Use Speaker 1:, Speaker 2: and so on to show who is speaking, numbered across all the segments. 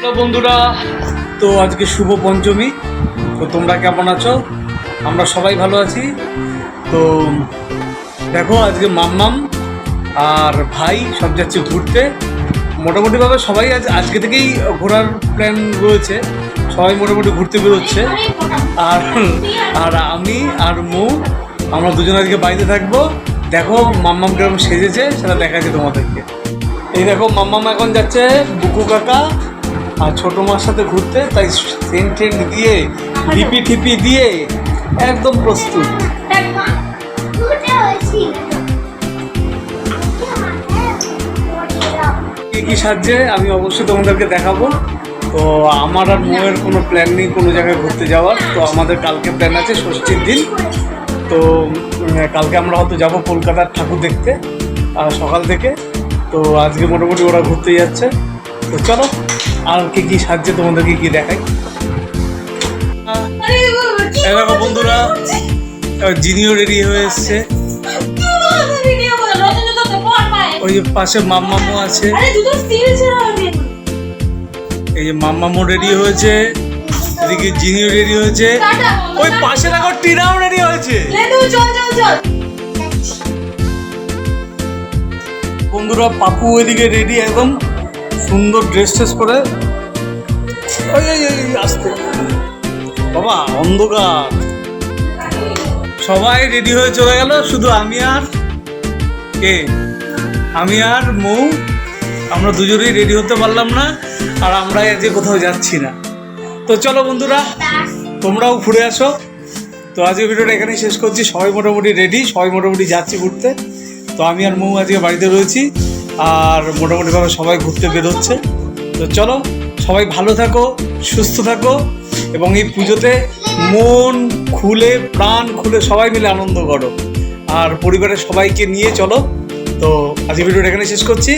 Speaker 1: Hello বন্ধুরা, তো আজকে শুভ পঞ্চমী। তো তোমরা কেমন আছো? আমরা সবাই ভালো আছি। তো দেখো, আজকে মাম্মাম আর ভাই সব যাচ্ছে ঘুরতে। মোটামুটিভাবে সবাই আজ আজকে থেকেই ঘোরার প্ল্যান রয়েছে। সবাই মোটামুটি ঘুরতে বেরোচ্ছে। আর আর আমি আর মৌ, আমরা দুজন আজকে বাড়িতে থাকব। দেখো, মাম্মাম কীরকম সেজেছে, সেটা দেখাচ্ছি তোমাদেরকে। এই দেখো, মাম্মাম এখন যাচ্ছে বুকু কাকা। আর ছোটো মার সাথে ঘুরতে তাই সেন্ট টেন্ট দিয়ে টিপি টিপি দিয়ে একদম প্রস্তুত। কী কী সাহায্যে আমি অবশ্যই তোমাদেরকে দেখাবো। তো আমার আর মোয়ের কোনো প্ল্যান নেই কোনো জায়গায় ঘুরতে যাওয়ার। তো আমাদের কালকে প্ল্যান আছে ষষ্ঠীর দিন। তো কালকে আমরা হয়তো যাব কলকাতার ঠাকুর দেখতে সকাল থেকে। তো আজকে মোটামুটি ওরা ঘুরতে যাচ্ছে। তো চলো। আর কি কি সাহায্যে তোমাদেরকে কি দেখাই দেখো বন্ধুরা জিনিও রেডি হয়ে এসছে। ওই যে পাশে মাম্মামও আছে। এই যে মাম্মামও রেডি হয়েছে এদিকে জিনিও রেডি হয়েছে। ওই পাশে দেখো টিনাও রেডি হয়েছে। বন্ধুরা পাপু এদিকে রেডি একদম। সুন্দর ড্রেস ট্রেস ওই, আসতে। বাবা অন্ধকার। সবাই রেডি হয়ে চলে গেল শুধু আমি আর কে? আমি আর মৌ। আমরা দুজনেই রেডি হতে পারলাম না আর আমরা আজকে কোথাও যাচ্ছি না। তো চলো বন্ধুরা তোমরাও ঘুরে আসো। তো আজকে ভিডিওটা এখানেই শেষ করছি। সবাই মোটামুটি রেডি সবাই মোটামুটি যাচ্ছি ঘুরতে। তো আমি আর মৌ আজকে বাড়িতে রয়েছি। আর মোটামুটিভাবে সবাই ঘুরতে বেরোচ্ছে। তো চলো সবাই ভালো থাকো সুস্থ থাকো এবং এই পুজোতে মন খুলে প্রাণ খুলে সবাই মিলে আনন্দ করো। আর পরিবারের সবাইকে নিয়ে চলো। তো আজকে ভিডিওটা এখানে শেষ করছি।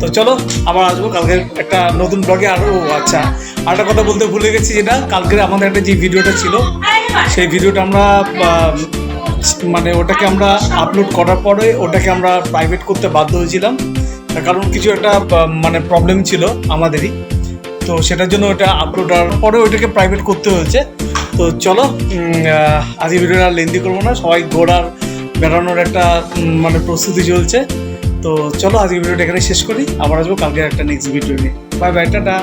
Speaker 1: তো চলো আবার আসব কালকে একটা নতুন ব্লগে আরও। আচ্ছা আর একটা কথা বলতে ভুলে গেছি যেটা কালকের আমাদের একটা যে ভিডিওটা ছিল সেই ভিডিওটা আমরা মানে ওটাকে আমরা আপলোড করার পরে ওটাকে আমরা প্রাইভেট করতে বাধ্য হয়েছিলাম। কারণ কিছু একটা মানে প্রবলেম ছিল আমাদেরই। তো সেটার জন্য ওটা আপলোড হওয়ার পরে ওইটাকে প্রাইভেট করতে হয়েছে। তো চলো আজকে ভিডিওটা লেন্দি করব না। সবাই ঘোরার বেড়ানোর একটা মানে প্রস্তুতি চলছে। তো চলো আজকে ভিডিওটা এখানে শেষ করি। আবার আসব কালকে একটা নেক্সট ভিডিও নিয়ে। Bye bye tata.